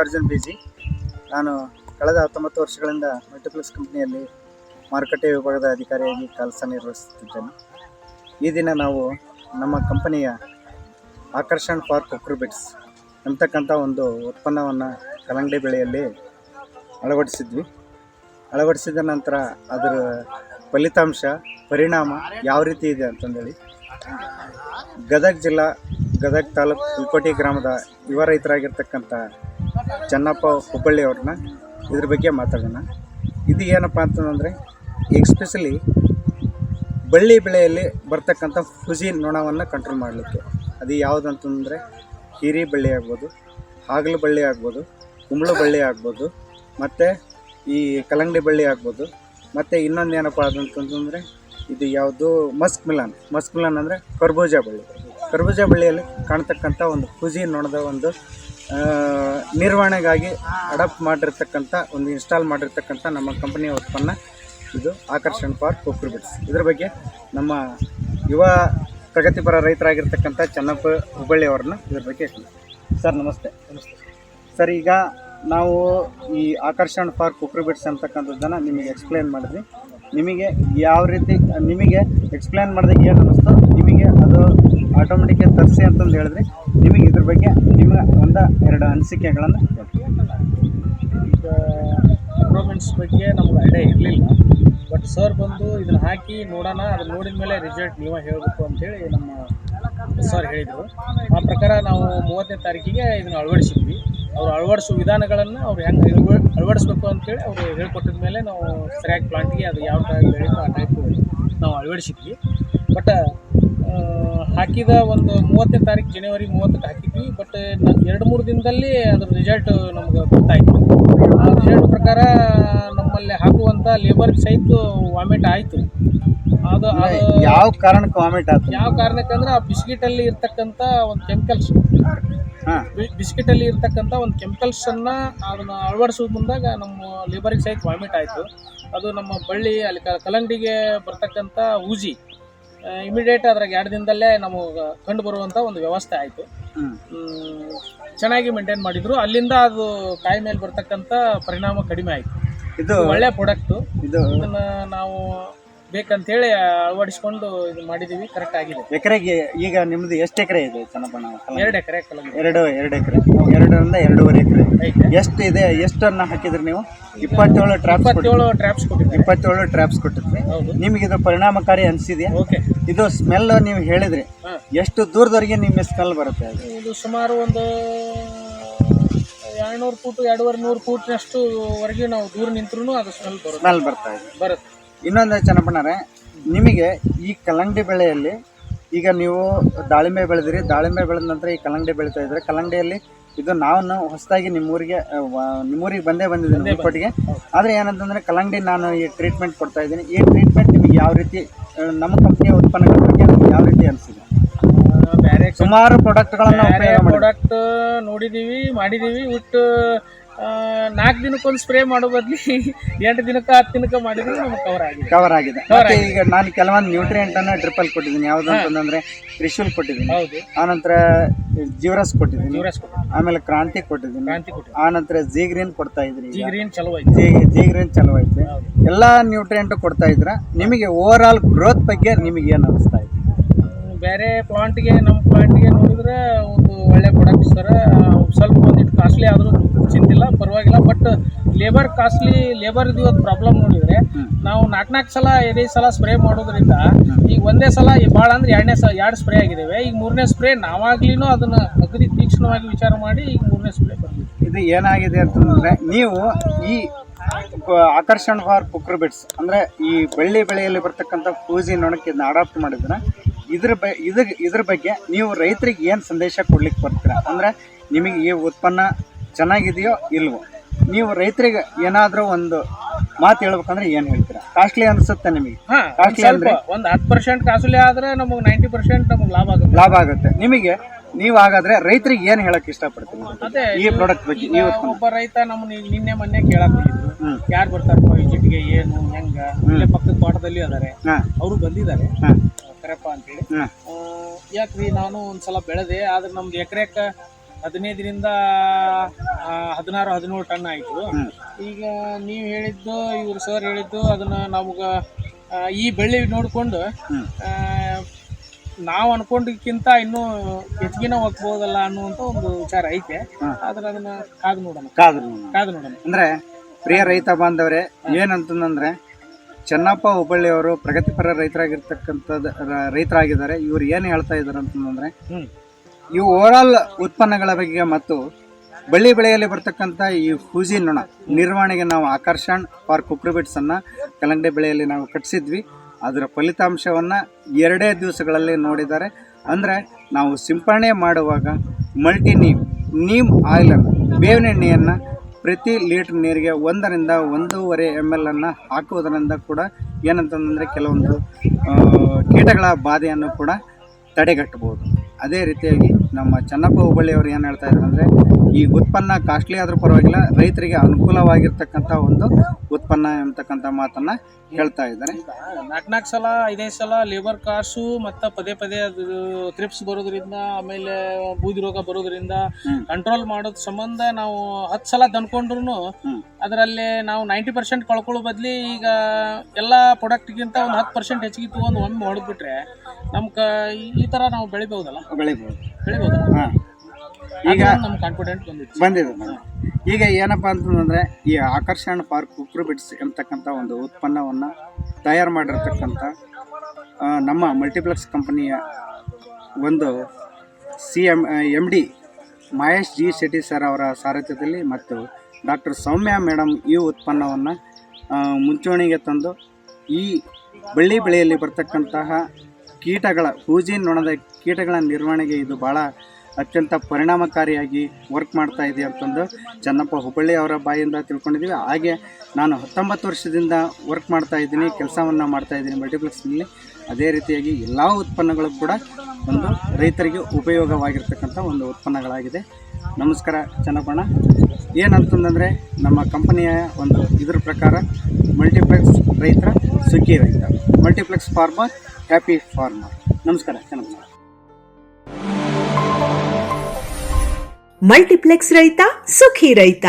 ಮಲ್ಲಿಕಾರ್ಜುನ್ ಬೀಜಿ. ನಾನು ಕಳೆದ ಹತ್ತೊಂಬತ್ತು ವರ್ಷಗಳಿಂದ ಮಲ್ಟಿಪ್ಲೆಕ್ಸ್ ಕಂಪ್ನಿಯಲ್ಲಿ ಮಾರುಕಟ್ಟೆ ವಿಭಾಗದ ಅಧಿಕಾರಿಯಾಗಿ ಕೆಲಸ ನಿರ್ವಹಿಸುತ್ತಿದ್ದೇನೆ. ಈ ದಿನ ನಾವು ನಮ್ಮ ಕಂಪನಿಯ ಆಕರ್ಷಣ್ ಫಾರ್ ಕುಕ್ರುಬಿಟ್ಸ್ ಎಂಬತಕ್ಕಂಥ ಒಂದು ಉತ್ಪನ್ನವನ್ನು ಕಲ್ಲಂಗಡಿ ಬೆಳೆಯಲ್ಲಿ ಅಳವಡಿಸಿದ್ವಿ. ಅಳವಡಿಸಿದ ನಂತರ ಅದರ ಫಲಿತಾಂಶ, ಪರಿಣಾಮ ಯಾವ ರೀತಿ ಇದೆ ಅಂತಂದೇಳಿ. ಗದಗ ಜಿಲ್ಲಾ ಗದಗ ತಾಲೂಕು ಹುಲ್ಕೋಟಿ ಗ್ರಾಮದ ಯುವ ರೈತರಾಗಿರ್ತಕ್ಕಂಥ ಚನ್ನಪ್ಪ ಹುಬ್ಬಳ್ಳಿ ಅವ್ರನ್ನ ಇದ್ರ ಬಗ್ಗೆ ಮಾತಾಡೋಣ. ಇದು ಏನಪ್ಪ ಅಂತಂದರೆ ಎಕ್ಸ್ಪೆಷಲಿ ಬಳ್ಳಿ ಬೆಳೆಯಲ್ಲಿ ಬರ್ತಕ್ಕಂಥ ಫುಜಿ ನೊಣವನ್ನು ಕಂಟ್ರೋಲ್ ಮಾಡಲಿಕ್ಕೆ. ಅದು ಯಾವುದಂತಂದರೆ, ಹೀರಿ ಬಳ್ಳಿ ಆಗ್ಬೋದು, ಹಾಗಲು ಬಳ್ಳಿ ಆಗ್ಬೋದು, ಕುಂಬಳು ಬಳ್ಳಿ ಆಗ್ಬೋದು, ಮತ್ತು ಈ ಕಲ್ಲಂಗಡಿ ಬಳ್ಳಿ ಆಗ್ಬೋದು, ಮತ್ತು ಇನ್ನೊಂದು ಏನಪ್ಪ ಅದಂತಂದರೆ, ಇದು ಯಾವುದು ಮಸ್ಕ್ ಮಿಲನ್ ಮಸ್ಕ್ ಮಿಲಾನ್ ಅಂದರೆ ಕರ್ಬೂಜ ಬಳ್ಳಿ. ಕರ್ಬೂಜ ಬಳ್ಳಿಯಲ್ಲಿ ಕಾಣ್ತಕ್ಕಂಥ ಒಂದು ಫುಜಿ ನೊಣದ ಒಂದು ನಿರ್ವಹಣೆಗಾಗಿ ಅಡಾಪ್ಟ್ ಮಾಡಿರ್ತಕ್ಕಂಥ ಒಂದು ಇನ್ಸ್ಟಾಲ್ ಮಾಡಿರ್ತಕ್ಕಂಥ ನಮ್ಮ ಕಂಪನಿಯ ಉತ್ಪನ್ನ ಇದು ಆಕರ್ಷಣ್ ಫಾರ್ ಕುಕ್ರುಬಿಟ್ಸ್ ಇದ್ರ ಬಗ್ಗೆ ನಮ್ಮ ಯುವ ಪ್ರಗತಿಪರ ರೈತರಾಗಿರ್ತಕ್ಕಂಥ ಚೆನ್ನಪ್ಪ ಹುಬ್ಬಳ್ಳಿ ಅವ್ರನ್ನ ಇದ್ರ ಬಗ್ಗೆ. ಸರ್ ನಮಸ್ತೆ. ನಮಸ್ತೆ. ಸರ್ ಈಗ ನಾವು ಈ ಆಕರ್ಷಣ್ ಫಾರ್ ಕುಕ್ರುಬಿಟ್ಸ್ ಅಂತಕ್ಕಂಥದ್ದನ್ನು ನಿಮಗೆ ಎಕ್ಸ್ಪ್ಲೇನ್ ಮಾಡಿದ್ವಿ. ನಿಮಗೆ ಯಾವ ರೀತಿ ನಿಮಗೆ ಎಕ್ಸ್ಪ್ಲೇನ್ ಮಾಡಿದಾಗ ಏನು ಅನ್ನಿಸ್ತು ನಿಮಗೆ ಅದು ಆಟೋಮೆಟಿಕ್ ತರಿಸಿ ಅಂತಂದು ಹೇಳಿದ್ರಿ. ನಿಮಗೆ ಇದ್ರ ಬಗ್ಗೆ ನಿಮಗೆ ಒಂದು ಎರಡು ಅನಿಸಿಕೆಗಳನ್ನು ಈಗ ಇಂಪ್ರೂವ್ಮೆಂಟ್ಸ್ ಬಗ್ಗೆ ನಮ್ಗೆ ಐಡಿಯಾ ಇರಲಿಲ್ಲ. ಬಟ್ ಸರ್ ಬಂದು ಇದನ್ನ ಹಾಕಿ ನೋಡೋಣ, ಅದು ನೋಡಿದ ಮೇಲೆ ರಿಸಲ್ಟ್ ನೀವೇ ಹೇಳಬೇಕು ಅಂತೇಳಿ ನಮ್ಮ ಸರ್ ಹೇಳಿದರು. ಆ ಪ್ರಕಾರ ನಾವು ಮೂವತ್ತನೇ ತಾರೀಕಿಗೆ ಇದನ್ನು ಅಳವಡಿಸಿದ್ವಿ. ಅವ್ರು ಅಳವಡಿಸುವ ವಿಧಾನಗಳನ್ನು ಅವ್ರು ಹೆಂಗೆ ಅಳವಡಿಸ್ಬೇಕು ಅಂತೇಳಿ ಅವರು ಹೇಳ್ಕೊಟ್ಟಿದ ಮೇಲೆ ನಾವು ಸರಿಯಾಗಿ ಪ್ಲಾಂಟಿಗೆ ಅದು ಯಾವ ಟೈಪ್ ಬೆಳೀತೋ ಆ ಟೈಪ್ ನಾವು ಅಳವಡಿಸಿದ್ವಿ. ಬಟ್ ಹಾಕಿದ ಒಂದು ಮೂವತ್ತನೇ ತಾರೀಕು ಜನವರಿ ಮೂವತ್ತಕ್ಕೆ ಹಾಕಿದ್ವಿ ಬಟ್ ಎರಡು ಮೂರು ದಿನದಲ್ಲಿ ಅದ್ರ ರಿಸಲ್ಟ್ ನಮ್ಗೆ ಗೊತ್ತಾಯಿತು. ಆ ರಿಸಲ್ಟ್ ಪ್ರಕಾರ ನಮ್ಮಲ್ಲಿ ಹಾಕುವಂಥ ಲೇಬರ್ ಸಹಿತ ವಾಮಿಟ್ ಆಯಿತು. ಅದು ಅದು ಯಾವ ಕಾರಣಕ್ಕೆ ವಾಮಿಟ್ ಆಯ್ತು ಯಾವ ಕಾರಣಕ್ಕಂದ್ರೆ ಆ ಬಿಸ್ಕಿಟಲ್ಲಿ ಇರ್ತಕ್ಕಂಥ ಒಂದು ಕೆಮಿಕಲ್ಸ್ ಬಿಸ್ಕಿಟಲ್ಲಿ ಇರ್ತಕ್ಕಂಥ ಒಂದು ಕೆಮಿಕಲ್ಸನ್ನು ಅದನ್ನು ಅಳವಡಿಸೋದು ಮುಂದಾಗ ನಮ್ಮ ಲೇಬರಿಗೆ ಸಹಿತ ವಾಮಿಟ್ ಆಯಿತು. ಅದು ನಮ್ಮ ಬಳ್ಳಿ ಅಲ್ಲಿ ಕಲಂಗಡಿಗೆ ಬರ್ತಕ್ಕಂಥ ಊಜಿ. ಇಮಿಡಿಯೇಟ್ ಅದ್ರಾಗ ಎರಡು ದಿನದಲ್ಲೇ ನಮಗೆ ಕಂಡು ಬರುವಂಥ ಒಂದು ವ್ಯವಸ್ಥೆ ಆಯಿತು. ಚೆನ್ನಾಗಿ ಮೇಂಟೈನ್ ಮಾಡಿದ್ರು. ಅಲ್ಲಿಂದ ಅದು ಕಾಯಿ ಮೇಲೆ ಬರ್ತಕ್ಕಂಥ ಪರಿಣಾಮ ಕಡಿಮೆ ಆಯಿತು. ಇದು ಒಳ್ಳೆ ಪ್ರಾಡಕ್ಟು ಇದು ಇದನ್ನು ನಾವು ಬೇಕಂತೇಳಿ ಅಳವಡಿಸ್ಕೊಂಡು ಇದು ಮಾಡಿದ್ದೀವಿ ಕರೆಕ್ಟ್ ಆಗಿದೆ. ಎಕರೆಗೆ ಈಗ ನಿಮ್ದು ಎಷ್ಟು ಎಕರೆ ಇದೆ ಕಲ್ಲಂಗಡಿ? ಎರಡು ಎಕರೆ ಎರಡು ಎರಡು ಎಕರೆ. ಎರಡರಿಂದ ಎರಡೂವರೆ ಎಕರೆ. ಎಷ್ಟು ಇದೆ ಎಷ್ಟನ್ನ ಹಾಕಿದ್ರಿ ನೀವು? ಇಪ್ಪತ್ತೇಳು ಟ್ರಾಪ್ಸ್ ಇಪ್ಪತ್ತೇಳು ಟ್ರಾಪ್ಸ್ ಕೊಟ್ಟಿದ್ವಿ. ಇಪ್ಪತ್ತೇಳು ಟ್ರಾಪ್ಸ್ ಕೊಟ್ಟಿದ್ರಿ. ಹೌದು. ನಿಮಗೆ ಇದು ಪರಿಣಾಮಕಾರಿ ಅನಿಸಿದೆಯಾ? ಓಕೆ. ಇದು ಸ್ಮೆಲ್ ನೀವು ಹೇಳಿದ್ರಿ. ಎಷ್ಟು ದೂರದವರೆಗೆ ನಿಮ್ಮ ಸ್ಮೆಲ್ ಬರುತ್ತೆ ಇದು ಸುಮಾರು ಒಂದು ಎರಡ್ನೂರು ಫೂಟ್ ಎರಡೂವರೆ ನೂರು ಫೂಟ್ನಷ್ಟು ವರೆಗೆ ನಾವು ದೂರ ನಿಂತ್ರೂ ಅದು ಸ್ಮೆಲ್ ಬರುತ್ತೆ. ಸ್ಮೆಲ್ ಬರ್ತಾ ಇದೆ. ಬರುತ್ತೆ. ಇನ್ನೊಂದು ಚೆನ್ನಪ್ಪಣ್ಣರೇ ನಿಮಗೆ ಈ ಕಲ್ಲಂಗಡಿ ಬೆಳೆಯಲ್ಲಿ ಈಗ ನೀವು ದಾಳಿಂಬೆ ಬೆಳೆದಿರಿ. ದಾಳಿಂಬೆ ಬೆಳೆದ ನಂತರ ಈ ಕಲ್ಲಂಗಡಿ ಬೆಳೀತಾ ಇದ್ರೆ ಕಲ್ಲಂಗಡಿಯಲ್ಲಿ ಇದು ನಾನು ಹೊಸದಾಗಿ ನಿಮ್ಮೂರಿಗೆ ನಿಮ್ಮೂರಿಗೆ ಬಂದೇ ಬಂದಿದ್ದೀನಿ ಕೊಟ್ಟಿಗೆ. ಆದರೆ ಏನಂತಂದರೆ ಕಲ್ಲಂಗಡಿ ನಾನು ಈ ಟ್ರೀಟ್ಮೆಂಟ್ ಕೊಡ್ತಾ ಇದ್ದೀನಿ. ಈ ಟ್ರೀಟ್ಮೆಂಟ್ ನಿಮಗೆ ಯಾವ ರೀತಿ ನಮ್ಮ ಕಂಪ್ನಿಯ ಉತ್ಪನ್ನಗಳ ಬಗ್ಗೆ ನಿಮ್ಗೆ ಯಾವ ರೀತಿ ಅನಿಸಿದೆ ಬೇರೆ ಸುಮಾರು ಪ್ರಾಡಕ್ಟ್ಗಳನ್ನು ಪ್ರಾಡಕ್ಟ್ ನೋಡಿದ್ದೀವಿ ಮಾಡಿದ್ದೀವಿ ಒಟ್ಟು ನಾಲ್ಕು ದಿನಕ್ಕೊಂದು ಸ್ಪ್ರೇ ಮಾಡೋ ಬದ್ಲಿ ಎಂಟು ದಿನಕ್ಕೆ ಹತ್ತು ದಿನಕ್ಕೆ ಮಾಡಿದ್ರೆ ನಮ್ಗೆ ಕವರ್ ಆಗಿದೆ. ಕವರ್ ಆಗಿದೆ. ಮತ್ತೆ ಈಗ ನಾನು ಕೆಲವೊಂದು ನ್ಯೂಟ್ರಿಯೆಂಟ್ ಅನ್ನ ಡ್ರಿಪಲ್ ಕೊಟ್ಟಿದ್ದೀನಿ. ಯಾವ್ದು ಅಂತಂದ್ರೆ ತ್ರಿಶೂಲ್ ಕೊಟ್ಟಿದ್ದೀನಿ. ಹೌದು. ಆನಂತರ ಜೀವರಸ್ ಕೊಟ್ಟಿದ್ದೀನಿ. ಆಮೇಲೆ ಕ್ರಾಂತಿ ಕೊಟ್ಟಿದ್ದೀನಿ. ಕ್ರಾಂತಿ ಕೊಟ್ಟು ಆನಂತರ ಜೀಗ್ರೀನ್ ಕೊಡ್ತಾ ಇದ್ರಿ ಜೀಗ್ರೀನ್ ಚಲೋ ಐತಿ. ಜಿ ಜಿ ಗ್ರೀನ್ ಚಲೋ ಐತೆ. ಎಲ್ಲಾ ನ್ಯೂಟ್ರಿಯೆಂಟ್ ಕೊಡ್ತಾ ಇದ್ರ. ನಿಮಗೆ ಓವರ್ ಆಲ್ ಗ್ರೋತ್ ಬಗ್ಗೆ ನಿಮಗೆ ಏನು ಅನಿಸ್ತಾ ಇದೆ? ಬೇರೆ ಪ್ಲಾಂಟ್ಗೆ ನಮ್ಮ ಪ್ಲಾಂಟ್ಗೆ ನೋಡಿದ್ರೆ ಒಂದು ಒಳ್ಳೆ ಪ್ರಾಡಕ್ಟ್ ಸರ್ ಸ್ವಲ್ಪ ಒಂದಿಟ್ಟು ಕಾಸ್ಟ್ಲಿ ಆದರೂ ಚಿಂತಿಲ್ಲ ಪರವಾಗಿಲ್ಲ ಬಟ್ ಲೇಬರ್ ಕಾಸ್ಟ್ಲಿ ಲೇಬರ್ ಇವತ್ತು ಪ್ರಾಬ್ಲಮ್ ನೋಡಿದ್ರೆ ನಾವು ನಾಲ್ಕು ನಾಲ್ಕು ಸಲ ಐದೈದು ಸಲ ಸ್ಪ್ರೇ ಮಾಡೋದ್ರಿಂದ ಈಗ ಒಂದೇ ಸಲ ಭಾಳ ಅಂದ್ರೆ ಎರಡನೇ ಸಲ ಎರಡು ಸ್ಪ್ರೇ ಆಗಿದ್ದಾವೆ ಈಗ ಮೂರನೇ ಸ್ಪ್ರೇ ನಾವಾಗ್ಲಿನೂ ಅದನ್ನ ಅಗದಿ ತೀಕ್ಷ್ಣವಾಗಿ ವಿಚಾರ ಮಾಡಿ ಈಗ ಮೂರನೇ ಸ್ಪ್ರೇ ಬಂದಿದೆ. ಇದು ಏನಾಗಿದೆ ಅಂತಂದ್ರೆ ನೀವು ಈ ಆಕರ್ಷಣ ಫಾರ್ ಕುಕ್ರಬಿಟ್ಸ್ ಅಂದ್ರೆ ಈ ಬೆಳ್ಳಿ ಬೆಳೆಯಲ್ಲಿ ಬರ್ತಕ್ಕಂಥ ಪೂಜಿ ನೋಡಕ್ಕೆ ಇದನ್ನ ಅಡಾಪ್ಟ್ ಮಾಡಿದ್ರೆ ಇದ್ರ ಬ ಇದ್ರ ಇದ್ರ ಬಗ್ಗೆ ನೀವು ರೈತರಿಗೆ ಏನು ಸಂದೇಶ ಕೊಡ್ಲಿಕ್ಕೆ ಬರ್ತೀರಾ? ಅಂದ್ರೆ ನಿಮಗೆ ಈ ಉತ್ಪನ್ನ ಚೆನ್ನಾಗಿದೆಯೋ ಇಲ್ವೋ? ನೀವು ರೈತರಿಗೆ ಏನಾದರೂ ಒಂದು ಮಾತು ಹೇಳ್ಬೇಕಂದ್ರೆ ಏನು ಹೇಳ್ತೀರಾ? ಕಾಸ್ಟ್ಲಿ ಅನ್ಸುತ್ತೆ ನಿಮಗೆ? ಹಾಂ ಸ್ವಲ್ಪ ಅಂದ್ರೆ? ಒಂದು ಹತ್ತು ಪರ್ಸೆಂಟ್ ಕಾಸ್ಟ್ಲಿ ಆದ್ರೆ ನಮಗೆ ನೈಂಟಿ ಪರ್ಸೆಂಟ್ ನಮಗೆ ಲಾಭ ಆಗುತ್ತೆ. ಲಾಭ ಆಗುತ್ತೆ. ನಿಮಗೆ ನೀವು ಹಾಗಾದ್ರೆ ರೈತರಿಗೆ ಏನು ಹೇಳಕ್ ಇಷ್ಟಪಡ್ತೀವಿ ಅದೇ ಈ ಪ್ರಾಡಕ್ಟ್ ಬಗ್ಗೆ ಈಗ ಈ ಒಬ್ಬ ರೈತ ನಮ್ಮನ್ನ ಈಗ ನಿನ್ನೆ ಮೊನ್ನೆ ಕೇಳಕ್ ಬಂದಿದ್ರು ಹ್ಮ್. ಯಾರು ಬರ್ತಾರಪ್ಪ ವಿಸಿಟ್ಗೆ ಏನು ಹೆಂಗ? ಇಲ್ಲೇ ಪಕ್ಕದ ತೋಟದಲ್ಲಿ ಅದಾರೆ. ಹಾಂ. ಅವರು ಬಂದಿದ್ದಾರೆ. ಹಾಂ. ಕರೆಪ್ಪ ಅಂತೇಳಿ. ಹೇಳಿ ಆ, ಯಾಕ್ರಿ ನಾನು ಒಂದ್ಸಲ ಬೆಳೆದೆ ಆದ್ರೆ ನಮ್ದು ಎಕರೆಕ ಹದಿನೈದರಿಂದ ಹದಿನಾರು ಹದಿನೇಳು ಟನ್ ಆಯಿತು. ಈಗ ನೀವು ಹೇಳಿದ್ದು ಇವ್ರು ಸರ್ ಹೇಳಿದ್ದು ಅದನ್ನ ನಮಗೆ ಈ ಬೆಳ್ಳಿ ನೋಡಿಕೊಂಡು. ನಾವು ಅನ್ಕೊಂಡಕ್ಕಿಂತ ಇನ್ನೂ ಹೆಚ್ಚಿಗೆನ ಹೋಗ್ಬೋದಲ್ಲ ಅನ್ನುವಂಥ ಒಂದು ವಿಚಾರ ಐತೆ. ಆದ್ರೆ ಅದನ್ನ ಕಾದು ನೋಡೋಣ. ಕಾದ್ರು ಕಾದು ನೋಡೋಣ. ಅಂದ್ರೆ ಪ್ರಿಯ ರೈತ ಬಾಂಧವರೇ ಏನಂತಂದ್ರೆ ಚೆನ್ನಪ್ಪ ಹುಬ್ಬಳ್ಳಿಯವರು ಪ್ರಗತಿಪರ ರೈತರಾಗಿರ್ತಕ್ಕಂಥದ್ದು ರೈತರಾಗಿದ್ದಾರೆ. ಇವ್ರು ಏನು ಹೇಳ್ತಾ ಇದ್ದಾರೆ ಅಂತಂದ್ರೆ ಇವು ಓವರ್ ಆಲ್ ಉತ್ಪನ್ನಗಳ ಬಗ್ಗೆ ಮತ್ತು ಬಳ್ಳಿ ಬೆಳೆಯಲ್ಲಿ ಬರ್ತಕ್ಕಂಥ ಈ ಹೂಜಿ ನೊಣ ನಿರ್ವಹಣೆಗೆ ನಾವು ಆಕರ್ಷಣ್ ಫಾರ್ ಕುಕ್ರಿಬಿಟ್ಸ್ ಅನ್ನ ಕಲ್ಲಂಗಡಿ ಬೆಳೆಯಲ್ಲಿ ನಾವು ಕಟ್ಟಿಸಿದ್ವಿ ಅದರ ಫಲಿತಾಂಶವನ್ನ ಎರಡೇ ದಿವಸಗಳಲ್ಲಿ ನೋಡಿದ್ದಾರೆ. ಅಂದ್ರೆ ನಾವು ಸಿಂಪರಣೆ ಮಾಡುವಾಗ ಮಲ್ಟಿ ನೀಮ್ ನೀಮ್ ಆಯಿಲನ್ನು ಬೇವಿನ ಎಣ್ಣೆಯನ್ನು ಪ್ರತಿ ಲೀಟರ್ ನೀರಿಗೆ ಒಂದರಿಂದ ಒಂದೂವರೆ ಎಂ ಎಲ್ ಅನ್ನು ಹಾಕುವುದರಿಂದ ಕೂಡ ಏನಂತಂದರೆ ಕೆಲವೊಂದು ಕೀಟಗಳ ಬಾಧೆಯನ್ನು ಕೂಡ ತಡೆಗಟ್ಟಬಹುದು. ಅದೇ ರೀತಿಯಾಗಿ ನಮ್ಮ ಚನ್ನಪ್ಪ ಹುಬ್ಬಳ್ಳಿಯವರು ಏನು ಹೇಳ್ತಾ ಇದ್ದಾರೆ ಅಂದರೆ ಈ ಉತ್ಪನ್ನ ಕಾಸ್ಟ್ಲಿ ಆದರೂ ಪರವಾಗಿಲ್ಲ ರೈತರಿಗೆ ಅನುಕೂಲವಾಗಿರ್ತಕ್ಕಂಥ ಒಂದು ಉತ್ಪನ್ನ ಎಂಬತಕ್ಕಂಥ ಮಾತನ್ನು ಹೇಳ್ತಾ ಇದ್ದಾರೆ. ನಾಲ್ಕು ನಾಲ್ಕು ಸಲ ಐದೈದು ಸಲ ಲೇಬರ್ ಕಾಸು ಮತ್ತು ಪದೇ ಪದೇ ಅದು ಕ್ರಿಪ್ಸ್ ಬರೋದ್ರಿಂದ ಆಮೇಲೆ ಬೂದಿ ರೋಗ ಬರೋದ್ರಿಂದ ಕಂಟ್ರೋಲ್ ಮಾಡೋದ್ ಸಂಬಂಧ ನಾವು ಹತ್ತು ಸಲ ತಂದ್ಕೊಂಡ್ರು ಅದರಲ್ಲಿ ನಾವು ನೈಂಟಿ ಪರ್ಸೆಂಟ್ ಕಳ್ಕೊಳ್ಳೋ ಬದಲಿ ಈಗ ಎಲ್ಲ ಪ್ರಾಡಕ್ಟ್ಗಿಂತ ಒಂದು ಹತ್ತು ಪರ್ಸೆಂಟ್ ಹೆಚ್ಚಿಗೆ ತೊಗೊಂಡು ಒಮ್ಮೆ ಹೊಡೆದ್ಬಿಟ್ರೆ ನಮ್ಗೆ ಈ ಥರ ನಾವು ಬೆಳಿಬೋದಲ್ಲ ಬೆಳಿಬೋದು ಹಾಂ. ಈಗ ನಮ್ಮ ಕಾನ್ಫಿಡೆಂಟ್ ಬಂದಿತ್ತು. ಬಂದಿದೆ. ಈಗ ಏನಪ್ಪ ಅಂತಂದ್ರೆ ಈ ಆಕರ್ಷಣ ಪಾರ್ಕ್ ಕುಕ್ರುಬಿಟ್ಸ್ ಎಂಬತಕ್ಕಂಥ ಒಂದು ಉತ್ಪನ್ನವನ್ನು ತಯಾರು ಮಾಡಿರ್ತಕ್ಕಂಥ ನಮ್ಮ ಮಲ್ಟಿಪ್ಲೆಕ್ಸ್ ಕಂಪನಿಯ ಒಂದು C M M D Mahesh G Shetty sir ಅವರ ಸಾರಥ್ಯದಲ್ಲಿ ಮತ್ತು ಡಾಕ್ಟರ್ ಸೌಮ್ಯ ಮೇಡಮ್ ಈ ಉತ್ಪನ್ನವನ್ನು ಮುಂಚೂಣಿಗೆ ತಂದು ಈ ಬಳ್ಳಿ ಬೆಳೆಯಲ್ಲಿ ಬರ್ತಕ್ಕಂತಹ ಕೀಟಗಳ, ಹೂಜಿ ನೊಣದ ಕೀಟಗಳ ನಿರ್ವಹಣೆಗೆ ಇದು ಭಾಳ ಅತ್ಯಂತ ಪರಿಣಾಮಕಾರಿಯಾಗಿ ವರ್ಕ್ ಮಾಡ್ತಾ ಇದೆ ಅಂತಂದು ಚನ್ನಪ್ಪ ಹುಬ್ಬಳ್ಳಿ ಅವರ ಬಾಯಿಂದ ತಿಳ್ಕೊಂಡಿದ್ದೀವಿ. ಹಾಗೆ ನಾನು ಹತ್ತೊಂಬತ್ತು ವರ್ಷದಿಂದ ವರ್ಕ್ ಮಾಡ್ತಾ ಇದ್ದೀನಿ, ಕೆಲಸವನ್ನು ಮಾಡ್ತಾ ಇದ್ದೀನಿ ಮಲ್ಟಿಪ್ಲೆಕ್ಸ್ನಲ್ಲಿ. ಅದೇ ರೀತಿಯಾಗಿ ಎಲ್ಲ ಉತ್ಪನ್ನಗಳು ಕೂಡ ಒಂದು ರೈತರಿಗೆ ಉಪಯೋಗವಾಗಿರ್ತಕ್ಕಂಥ ಒಂದು ಉತ್ಪನ್ನಗಳಾಗಿದೆ. ನಮಸ್ಕಾರ ಚನ್ನಪ್ಪಣ್ಣ. ಏನಂತಂದರೆ ನಮ್ಮ ಕಂಪನಿಯ ಒಂದು ಇದ್ರ ಪ್ರಕಾರ ಮಲ್ಟಿಪ್ಲೆಕ್ಸ್ ರೈತರ ಸುಖಿ ರೈತ. ಮಲ್ಟಿಪ್ಲೆಕ್ಸ್ ಫಾರ್ಮರ್ ಹ್ಯಾಪಿ ಫಾರ್ಮರ್ ನಮಸ್ಕಾರ ಚನ್ನಪ್ಪಣ್ಣ ಮಲ್ಟಿಪ್ಲೆಕ್ಸ್ ರೈತ ಸುಖಿ ರೈತ.